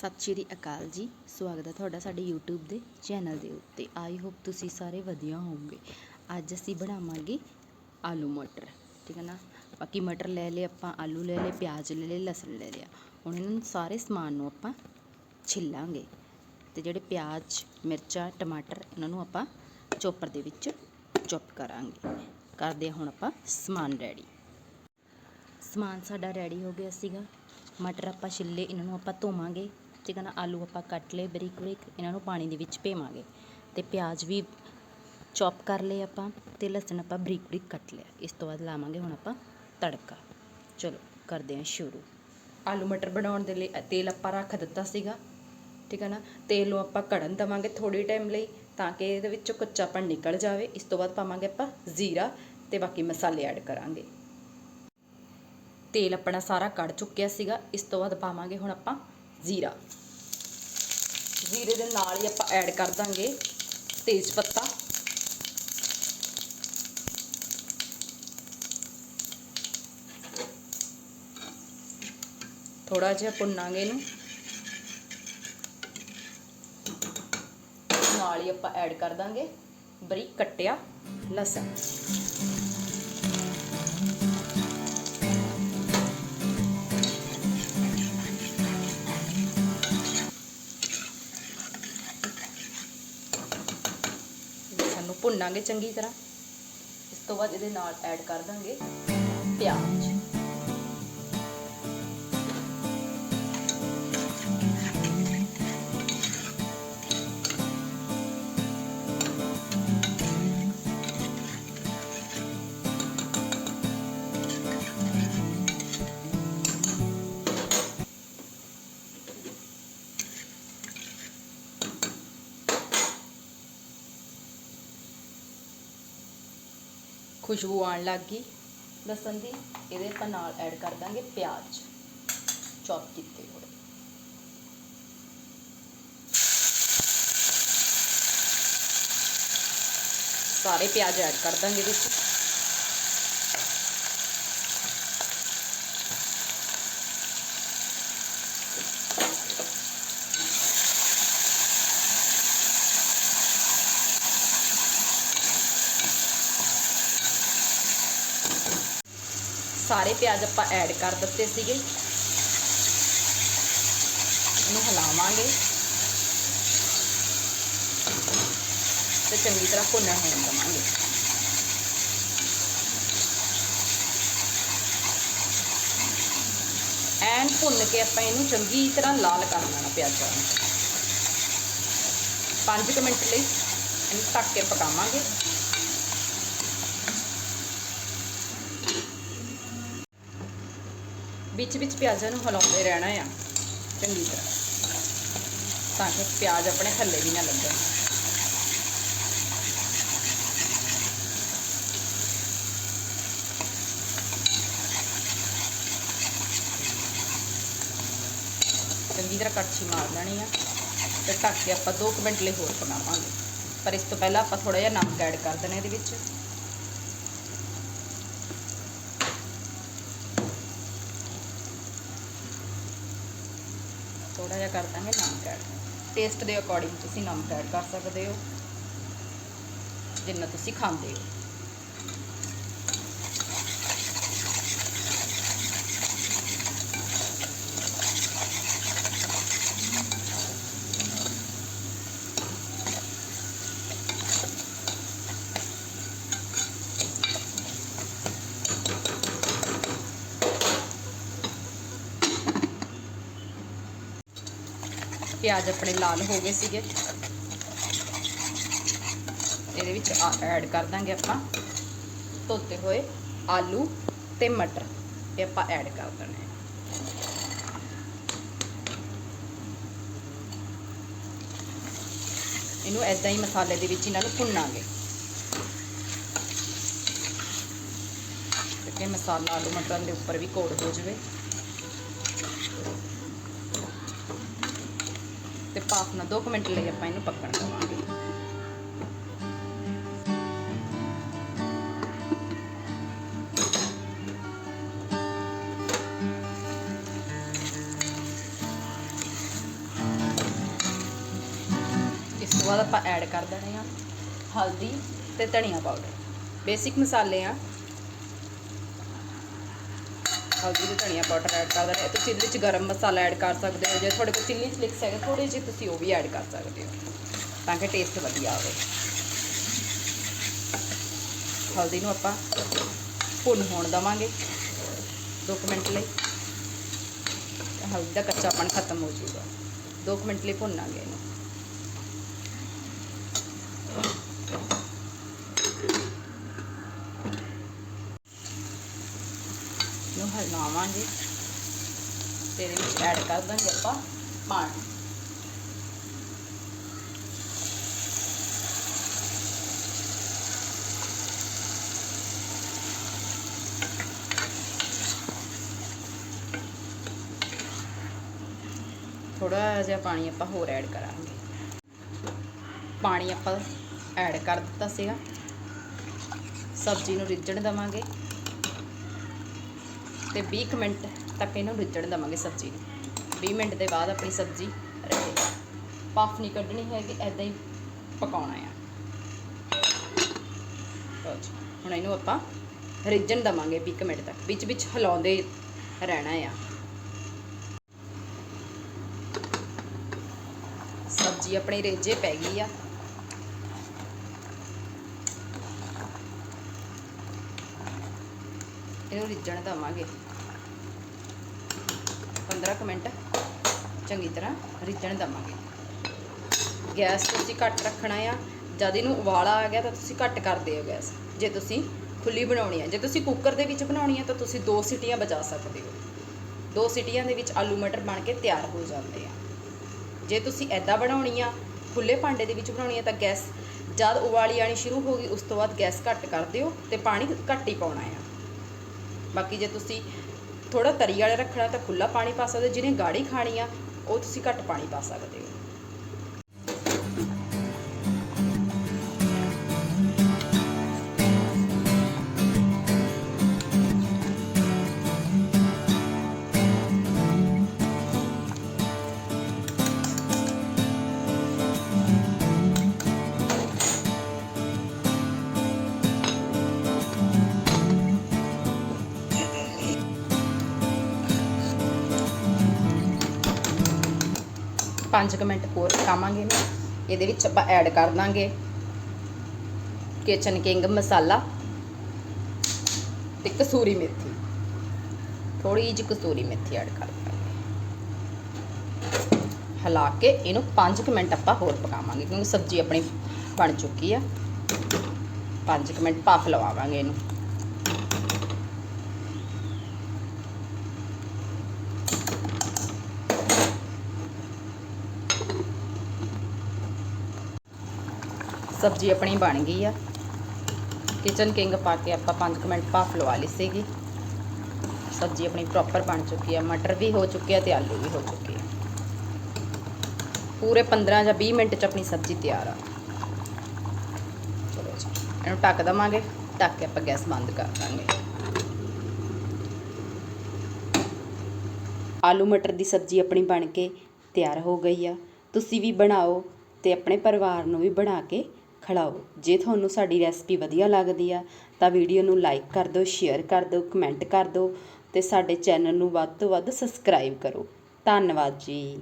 ਸਤਿ ਸ਼੍ਰੀ ਅਕਾਲ ਜੀ। ਸਵਾਗਤ ਹੈ ਤੁਹਾਡਾ ਸਾਡੇ YouTube ਦੇ ਚੈਨਲ ਦੇ ਉੱਤੇ। ਆਈ ਹੋਪ ਤੁਸੀਂ ਸਾਰੇ ਵਧੀਆ ਹੋਵੋਗੇ। ਅੱਜ ਅਸੀਂ ਬਣਾਵਾਂਗੇ ਆਲੂ ਮਟਰ, ਠੀਕ ਹੈ ਨਾ? ਬਾਕੀ ਮਟਰ ਲੈ ਲਏ ਆਪਾਂ, ਆਲੂ ਲੈ ਲਏ, ਪਿਆਜ਼ ਲੈ ਲਏ, ਲਸਣ ਲੈ ਲਿਆ। ਹੁਣ ਇਹਨਾਂ ਨੂੰ ਸਾਰੇ ਸਮਾਨ ਨੂੰ ਆਪਾਂ ਛਿੱਲਾਂਗੇ ਤੇ ਜਿਹੜੇ ਪਿਆਜ਼, ਮਿਰਚਾਂ, ਟਮਾਟਰ, ਇਹਨਾਂ ਨੂੰ ਆਪਾਂ ਚੋਪਰ ਦੇ ਵਿੱਚ ਚੁੱਪ ਕਰਾਂਗੇ। ਕਰਦੇ ਹਾਂ ਹੁਣ ਆਪਾਂ ਸਮਾਨ ਰੈਡੀ। ਸਮਾਨ ਸਾਡਾ ਰੈਡੀ ਹੋ ਗਿਆ ਸੀਗਾ। ਮਟਰ ਆਪਾਂ ਛਿੱਲੇ, ਇਹਨਾਂ ਨੂੰ ਆਪਾਂ ਧੋਵਾਂਗੇ। ਠੀਕ ਹੈ ਨਾ ਆਲੂ ਆਪਾਂ ਕੱਟ ਲਏ, ਬਰੀਕ ਬਰੀਕ, ਇਹਨਾਂ ਨੂੰ ਪਾਣੀ ਦੇ ਵਿੱਚ ਪੇਵਾਂਗੇ ਤੇ ਪਿਆਜ਼ ਵੀ ਚੌਪ ਕਰ ਲਏ ਆਪਾਂ ਤੇ ਲਸਣ ਆਪਾਂ ਬਰੀਕ ਬਰੀਕ ਕੱਟ ਲਿਆ। ਇਸ ਤੋਂ ਬਾਅਦ ਲਾਵਾਂਗੇ ਹੁਣ ਆਪਾਂ ਤੜਕਾ। ਚਲੋ, ਕਰਦੇ ਹਾਂ ਸ਼ੁਰੂ। ਆਲੂ ਮਟਰ ਬਣਾਉਣ ਦੇ ਲਈ ਤੇਲ ਆਪਾਂ ਰੱਖ ਦਿੱਤਾ ਸੀਗਾ, ਠੀਕ ਹੈ ਨਾ? ਤੇਲ ਨੂੰ ਆਪਾਂ ਕੜਨ ਦਵਾਂਗੇ ਥੋੜੀ ਟਾਈਮ ਲਈ ਤਾਂ ਕਿ ਇਹਦੇ ਵਿੱਚੋਂ ਕੱਚਾਪਣ ਨਿਕਲ ਜਾਵੇ। ਇਸ ਤੋਂ ਬਾਅਦ ਪਾਵਾਂਗੇ ਆਪਾਂ ਜ਼ੀਰਾ ਤੇ ਬਾਕੀ ਮਸਾਲੇ ਐਡ ਕਰਾਂਗੇ। ਤੇਲ ਆਪਣਾ ਸਾਰਾ ਕੱਢ ਚੁੱਕਿਆ ਸੀਗਾ। ਇਸ ਤੋਂ ਬਾਅਦ ਪਾਵਾਂਗੇ ਹੁਣ ਆਪਾਂ ਜ਼ੀਰਾ। ਜ਼ੀਰੇ ਦੇ ਨਾਲ ਹੀ ਆਪਾਂ ਐਡ ਕਰ ਦਾਂਗੇ ਤੇਜ ਪੱਤਾ ਥੋੜਾ ਜਿਹਾ ਭੁੰਨਾਂਗੇ ਇਹਨੂੰ। ਨਾਲ ਹੀ ਆਪਾਂ ਐਡ ਕਰ ਦਾਂਗੇ ਬਰੀਕ ਕੱਟਿਆ ਲਸਣ। ਭੁੰਨਾਂਗੇ ਚੰਗੀ ਤਰ੍ਹਾਂ। ਇਸ ਤੋਂ ਬਾਅਦ ਇਹਦੇ ਨਾਲ ਐਡ ਕਰ ਦਾਂਗੇ ਪਿਆਜ਼। ਖੁਸ਼ਬੂ ਆਉਣ ਲੱਗ ਗਈ ਲਸਣ ਦੀ ਇਹਦੇ ਆਪਾਂ ਨਾਲ ਐਡ ਕਰ ਦਾਂਗੇ ਪਿਆਜ਼ ਚੌਪ ਕੀਤੇ ਹੋਏ ਸਾਰੇ ਪਿਆਜ਼ ਐਡ ਕਰ ਦਾਂਗੇ ਵਿੱਚ ਸਾਰੇ ਪਿਆਜ਼ ਆਪਾਂ ਐਡ ਕਰ ਦਿੱਤੇ ਸੀਗੇ। ਇਹਨੂੰ ਹਿਲਾਵਾਂਗੇ। ਤੇ ਚੰਗੀ ਤਰ੍ਹਾਂ ਭੁੰਨਣ ਹੋਣ ਦਵਾਂਗੇ। ਐਨ ਭੁੰਨ ਕੇ ਆਪਾਂ ਇਹਨੂੰ ਚੰਗੀ ਤਰ੍ਹਾਂ ਲਾਲ ਕਰ ਲੈਣਾ ਪਿਆਜ਼ਾਂ ਨੂੰ। 5 ਮਿੰਟ ਲਈ ਇਹਨੂੰ ਢੱਕ ਕੇ ਪਕਾਵਾਂਗੇ। ਵਿੱਚ ਵਿੱਚ ਪਿਆਜ਼ਾਂ ਨੂੰ ਹਿਲਾਉਂਦੇ ਰਹਿਣਾ ਆ। ਚੰਗੀ ਤਰ੍ਹਾਂ। ਤਾਂ ਕਿ ਪਿਆਜ਼ ਆਪਣੇ ਥੱਲੇ ਵੀ ਨਾ ਲੱਗਣ ਚੰਗੀ ਤਰ੍ਹਾਂ ਕੜਛੀ ਮਾਰ ਲੈਣੀ ਆ ਤੇ ਢੱਕ ਕੇ ਆਪਾਂ 2 ਮਿੰਟ ਲਈ ਹੋਰ ਪਕਾਵਾਂਗੇ ਪਰ ਇਸ ਤੋਂ ਪਹਿਲਾਂ ਆਪਾਂ ਥੋੜਾ ਜਿਹਾ ਨਮਕ ਐਡ ਕਰ ਦੇਣਾ ਇਹਦੇ ਵਿੱਚ। ਥੋੜਾ ਜਿਹਾ ਕਰ ਦਾਂਗੇ ਨਮਕ ਐਡ। ਟੇਸਟ ਦੇ ਅਕੋਰਡਿੰਗ ਤੁਸੀਂ ਨਮਕ ਐਡ ਕਰ ਸਕਦੇ ਹੋ। ਜਿੰਨਾ ਤੁਸੀਂ ਖਾਂਦੇ ਹੋ। ਪਿਆਜ਼ ਆਪਣੇ ਲਾਲ ਹੋ ਗਏ ਸੀਗੇ। ਇਹਦੇ ਵਿੱਚ ਐਡ ਕਰ ਦਾਂਗੇ ਆਪਾਂ। ਧੋਤੇ ਹੋਏ ਆਲੂ ਤੇ ਮਟਰ, ਇਹ ਆਪਾਂ ਐਡ ਕਰ ਦੇਣੇ ਇਹਨੂੰ ਐਦਾਂ ਹੀ ਮਸਾਲੇ ਦੇ ਵਿੱਚ ਇਹਨਾਂ ਨੂੰ ਭੁੰਨਾਂਗੇ। ਕਿ ਮਸਾਲਾ ਆਲੂ ਮਟਰਾਂ ਦੇ ਉੱਪਰ ਵੀ ਕੋਟ ਹੋ ਜਾਵੇ। ਹਾਫ ਨਾ 2 ਮਿੰਟ ਲਈ ਆਪਾਂ ਇਹਨੂੰ ਪੱਕਣ ਦੇਵਾਂਗੇ ਇਸ ਤੋਂ ਬਾਅਦ ਆਪਾਂ ਐਡ ਕਰ ਦੇਣੇ ਆ ਹਲਦੀ ਤੇ ਧਨੀਆ ਪਾਊਡਰ ਬੇਸਿਕ ਮਸਾਲੇ ਆ। ਹਲਦੀ ਤੇ ਧਨੀਆ ਪਾਊਡਰ ਐਡ ਕਰ ਦੇਣਾ। ਤੁਸੀਂ ਇਹਦੇ ਵਿੱਚ ਗਰਮ ਮਸਾਲਾ ਐਡ ਕਰ ਸਕਦੇ ਹੋ। ਜੇ ਤੁਹਾਡੇ ਕੋਲ ਚਿੱਲੀ ਫਲਿਕਸ ਹੈਗੇ ਥੋੜੇ ਜਿਹੇ ਤੁਸੀਂ ਉਹ ਵੀ ਐਡ ਕਰ ਸਕਦੇ ਹੋ, ਤਾਂ ਕਿ ਟੇਸਟ ਵਧੀਆ ਆਵੇ। ਹਲਦੀ ਨੂੰ ਆਪਾਂ ਭੁੰਨ ਹੋਣ ਦਵਾਂਗੇ 2 ਮਿੰਟ ਲਈ। ਹਲਦੀ ਦਾ ਕੱਚਾਪਣ ਖਤਮ ਹੋ ਜਾਊਗਾ। 2 ਮਿੰਟ ਲਈ ਭੁੰਨਾਂਗੇ ਇਹਨੂੰ। ਨੂੰ ਹਲਾਵਾਂਗੇ। ਤੇ ਇਹਦੇ ਵਿੱਚ ਐਡ ਕਰ ਦਾਂਗੇ ਆਪਾਂ ਪਾਣੀ। ਥੋੜਾ ਜਿਹਾ ਪਾਣੀ ਆਪਾਂ ਹੋਰ ਐਡ ਕਰਾਂਗੇ। ਪਾਣੀ ਆਪਾਂ ਐਡ ਕਰ ਦਿੱਤਾ ਸੀਗਾ। ਸਬਜ਼ੀ ਨੂੰ ਰਿੱਝਣ ਦਵਾਂਗੇ। ਤੇ 20 ਕੁ ਮਿੰਟ ਤੱਕ ਇਹਨੂੰ ਰਿੱਝਣ ਦਵਾਂਗੇ ਸਬਜ਼ੀ ਨੂੰ। 20 ਮਿੰਟ ਦੇ ਬਾਅਦ ਆਪਣੀ ਸਬਜ਼ੀ ਰੈਡੀ ਪਫ ਨਹੀਂ ਕੱਢਣੀ ਹੈਗੀ ਐਦਾਂ ਹੀ ਪਕਾਉਣਾ ਆ। ਹੁਣ ਇਹਨੂੰ ਆਪਾਂ ਰਿੱਝਣ ਦਵਾਂਗੇ 20 ਕੁ ਮਿੰਟ ਤੱਕ। ਵਿੱਚ ਵਿੱਚ ਹਿਲਾਉਂਦੇ ਰਹਿਣਾ ਆ। ਸਬਜ਼ੀ ਆਪਣੀ ਰੇਜੇ ਪੈ ਗਈ ਆ। ਇਹਨੂੰ ਰਿੱਝਣ ਦਵਾਂਗੇ। 15 ਕੁ ਮਿੰਟ ਚੰਗੀ ਤਰ੍ਹਾਂ ਰਿੱਝਣ ਦਵਾਂਗੇ। ਗੈਸ ਤੁਸੀਂ ਘੱਟ ਰੱਖਣਾ ਆ। ਜਦ ਇਹਨੂੰ ਉਬਾਲਾ ਆ ਗਿਆ ਤਾਂ ਤੁਸੀਂ ਘੱਟ ਕਰ ਦਿਓ ਗੈਸ। ਜੇ ਤੁਸੀਂ ਖੁੱਲੀ ਬਣਾਉਣੀ ਹੈ ਜੇ ਤੁਸੀਂ ਕੁੱਕਰ ਦੇ ਵਿੱਚ ਬਣਾਉਣੀ ਹੈ ਤਾਂ ਤੁਸੀਂ ਦੋ ਸਿਟੀਆਂ ਬਚਾ ਸਕਦੇ ਹੋ। ਦੋ ਸਿਟੀਆਂ ਦੇ ਵਿੱਚ ਆਲੂ ਮਟਰ ਬਣ ਕੇ ਤਿਆਰ ਹੋ ਜਾਂਦੇ ਆ। ਜੇ ਤੁਸੀਂ ਐਦਾਂ ਬਣਾਉਣੀ ਆ ਖੁੱਲੇ ਭਾਂਡੇ ਦੇ ਵਿੱਚ ਬਣਾਉਣੀ ਆ ਤਾਂ ਗੈਸ ਜਦ ਉਬਾਲੀ ਆਣੀ ਸ਼ੁਰੂ ਹੋ ਗਈ, ਉਸ ਤੋਂ ਬਾਅਦ ਗੈਸ ਘੱਟ ਕਰ ਦਿਓ ਤੇ ਪਾਣੀ ਘੱਟ ਹੀ ਪਾਉਣਾ ਆ। ਬਾਕੀ ਜੇ ਤੁਸੀਂ ਥੋੜਾ ਤਰੀ ਵਾਲਾ ਰੱਖਣਾ ਤਾਂ ਖੁੱਲਾ ਪਾਣੀ ਪਾ ਸਕਦੇ ਜਿਹਨੇ ਗਾੜੀ ਖਾਣੀ ਆ, ਉਹ ਤੁਸੀਂ ਘੱਟ ਪਾਣੀ ਪਾ ਸਕਦੇ ਹੋ। ਪੰਜ ਕੁ ਮਿੰਟ ਹੋਰ ਪਕਾਵਾਂਗੇ ਇਹਨੂੰ ਇਹਦੇ ਵਿੱਚ ਆਪਾਂ ਐਡ ਕਰ ਦਾਂਗੇ ਕਿਚਨ ਕਿੰਗ ਮਸਾਲਾ ਤੇ ਕਸੂਰੀ ਮੇਥੀ। ਥੋੜੀ ਜਿਹੀ ਕਸੂਰੀ ਮੇਥੀ ਐਡ ਕਰ ਦਾਂਗੇ। ਹਿਲਾ ਕੇ ਇਹਨੂੰ 5 ਕੁ ਮਿੰਟ ਆਪਾਂ ਹੋਰ ਪਕਾਵਾਂਗੇ, ਕਿਉਂਕਿ ਸਬਜ਼ੀ ਆਪਣੀ ਬਣ ਚੁੱਕੀ ਆ। 5 ਕੁ ਮਿੰਟ ਭਾਫ ਲਵਾਵਾਂਗੇ ਇਹਨੂੰ। ਸਬਜ਼ੀ ਆਪਣੀ ਬਣ ਗਈ ਆ। ਕਿਚਨ ਕਿੰਗ ਪਾ ਕੇ ਆਪਾਂ 5 ਮਿੰਟ ਭਾਫ ਲਵਾ ਲਈ ਸੀਗੀ। ਸਬਜ਼ੀ ਆਪਣੀ ਪ੍ਰੋਪਰ ਬਣ ਚੁੱਕੀ ਆ। ਮਟਰ ਵੀ ਹੋ ਚੁੱਕੇ ਆ ਤੇ ਆਲੂ ਵੀ ਹੋ ਚੁੱਕੇ ਆ। ਪੂਰੇ 15 ਜਾਂ 20 ਮਿੰਟ ਚ ਆਪਣੀ ਸਬਜ਼ੀ ਤਿਆਰ ਆ। ਚਲੋ ਇਹਨੂੰ ਢੱਕ ਦਵਾਂਗੇ। ਢੱਕ ਕੇ ਆਪਾਂ ਗੈਸ ਬੰਦ ਕਰ ਦਾਂਗੇ। ਆਲੂ ਮਟਰ ਦੀ ਸਬਜ਼ੀ ਆਪਣੀ ਬਣ ਕੇ ਤਿਆਰ ਹੋ ਗਈ ਆ। ਤੁਸੀਂ ਵੀ ਬਣਾਓ ਤੇ ਆਪਣੇ ਪਰਿਵਾਰ ਨੂੰ ਵੀ ਬਣਾ ਕੇ ਖਿਲਾਓ ਜੇ ਤੁਹਾਨੂੰ ਸਾਡੀ ਰੈਸਪੀ ਵਧੀਆ ਲੱਗਦੀ ਆ, ਤਾਂ ਵੀਡੀਓ ਨੂੰ ਲਾਈਕ ਕਰ ਦਿਓ ਸ਼ੇਅਰ ਕਰ ਦਿਓ ਕਮੈਂਟ ਕਰ ਦਿਓ ਅਤੇ ਸਾਡੇ ਚੈਨਲ ਨੂੰ ਵੱਧ ਤੋਂ ਵੱਧ ਸਬਸਕ੍ਰਾਈਬ ਕਰੋ। ਧੰਨਵਾਦ ਜੀ।